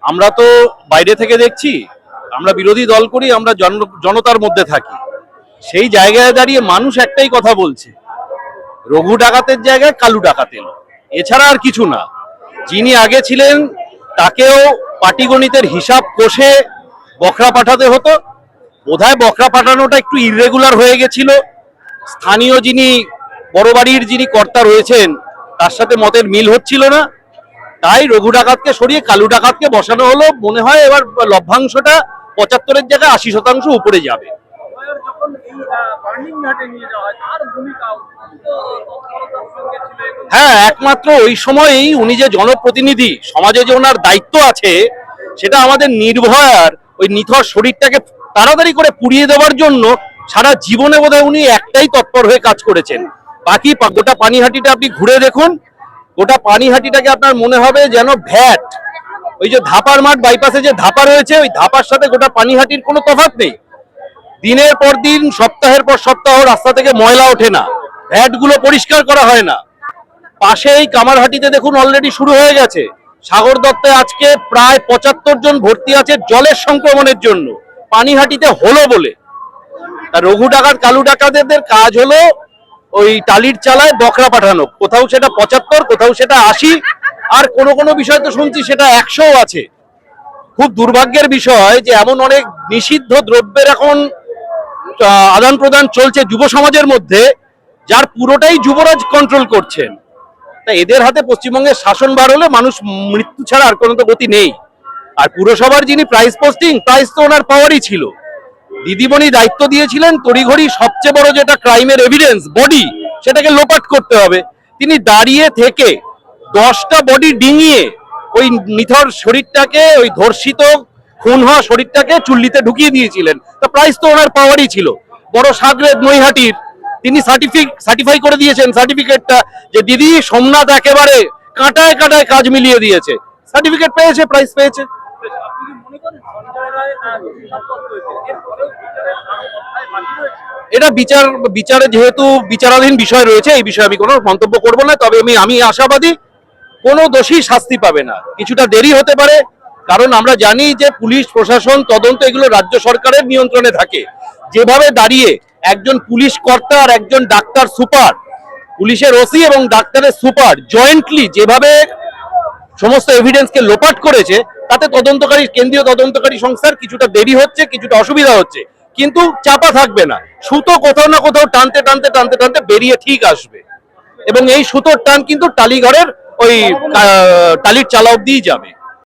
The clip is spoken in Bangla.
আমরা তো বাইরে থেকে দেখছি, আমরা বিরোধী দল করি, আমরা জন- জনতার মধ্যে থাকি। সেই জায়গায় দাঁড়িয়ে মানুষ একটাই কথা বলছে, রঘু ডাকাতের জায়গায় কালু ডাকাত এলো এছাড়া আর কিছু না। যিনি আগে ছিলেন, তাকেও পাটিগণিতের হিসাব কষে বখরা পাঠাতে হতো। বোধহয় বখরা পাঠানোটা একটু ইররেগুলার হয়ে গেছিল। স্থানীয় যিনি বড় বাড়ির যিনি কর্তা রয়েছেন, তার সাথে মতের মিল হচ্ছিল না। তাই রঘু ডাকাতকে সরিয়ে কালু ডাকাতকে বসানো হলো। মনে হয় এবার লভ্যাংশটা পঁচাত্তরের জায়গায় আশি শতাংশ উপরে যাবে। হয় হ্যাঁ একমাত্র ওই সময়েই উনি যে জনপ্রতিনিধি সমাজে যে ওনার দায়িত্ব আছে সেটা আমাদের নির্ভয়ার ওই নিথর শরীরটাকে তাড়াতাড়ি করে পুড়িয়ে দেওয়ার জন্য সারা জীবনে বোধহয় উনি একটাই তৎপর হয়ে কাজ করেছেন। বাকি গোটা পানিহাটিটা আপনি ঘুরে দেখুন গোটা পানিহাটিটাকে আপনার মনে হবে যেন ভ্যাট। ওই যে ধাপার মাঠ বাইপাসে যে ধাপা রয়েছে, ওই ধাপার সাথে গোটা পানিহাটির কোনো তফাত নেই। দিনের পর দিন, সপ্তাহের পর সপ্তাহ রাস্তা থেকে ময়লা ওঠে না। ভ্যাটগুলো পরিষ্কার করা হয় না। পাশেই কামারহাটিতে দেখুন অলরেডি শুরু হয়ে গেছে। সাগর দত্তে আজকে প্রায় পঁচাত্তর জন ভর্তি আছে জলের সংক্রমণের জন্য। পানিহাটিতে হলো বলে। রঘু ডাকাত, কালু ডাকাতদের কাজ হলো ওই টালির চালায় বকরা পাঠানো। কোথাও সেটা পঁচাত্তর, কোথাও সেটা আশি, আর কোনো কোনো বিষয় তো শুনছি সেটা একশোও আছে। খুব দুর্ভাগ্যের বিষয় যে এমন অনেক নিষিদ্ধ দ্রব্যের এখন আদান প্রদান চলছে যুব সমাজের মধ্যে, যার পুরোটাই যুবরাজ কন্ট্রোল করছেন তা এদের হাতে পশ্চিমবঙ্গের শাসন বার হলে মানুষ মৃত্যু ছাড়া আর কোনো তো গতি নেই। আর পুরসভার যিনি প্রাইস পোস্টিং প্রাইস তো ওনার পাওয়ারই ছিল। দিদিমণি দায়িত্ব দিয়েছিলেন তড়িঘড়ি সবচেয়ে বড় যেটা ক্রাইমের এভিডেন্স বডি সেটাকে লোপাট করতে হবে। তিনি দাঁড়িয়ে থেকে দশটা বডি ডিঙিয়ে ওই নিথর শরীরটাকে, ওই ধর্ষিত খুন হওয়া শরীরটাকে চুল্লিতে ঢুকিয়ে দিয়েছিলেন। তা প্রাইস তো ওনার পাওয়ারই ছিল। বড় সাগরেদ নৈহাটির, তিনি সার্টিফিক সার্টিফাই করে দিয়েছেন সার্টিফিকেটটা যে দিদি, সোমনাথ একেবারে কাঁটায় কাঁটায় কাজ মিলিয়ে দিয়েছে। সার্টিফিকেট পেয়েছে প্রাইস পেয়েছে। এটা বিচার, বিচারে যেহেতু বিচারাধীন বিষয় রয়েছে, এই বিষয়ে আমি কোনো মন্তব্য করব না, তবে আমি আমি আশাবাদী কোনো দোষী শাস্তি পাবে না। কিছুটা দেরি হতে পারে, কারণ আমরা জানি যে পুলিশ, প্রশাসন, তদন্ত এগুলো রাজ্য সরকারের নিয়ন্ত্রণে থাকে। যেভাবে দাঁড়িয়ে একজন পুলিশ কর্তা আর একজন ডাক্তার সুপার, পুলিশের ওসি এবং ডাক্তারের সুপার জয়েন্টলি যেভাবে সমস্ত এভিডেন্সকে লোপাট করেছে তাতে তদন্তকারী, কেন্দ্রীয় তদন্তকারী সংস্থার কিছুটা দেরি হচ্ছে, কিছুটা অসুবিধা হচ্ছে। কিন্তু চাপা থাকবে না। সুতো কোথাও না কোথাও টানতে টানতে টানতে টানতে বেরিয়ে ঠিক আসবে। এবং এই সুতোর টান কিন্তু টালিঘরের ওই টালির চালা অব্দিই যাবে।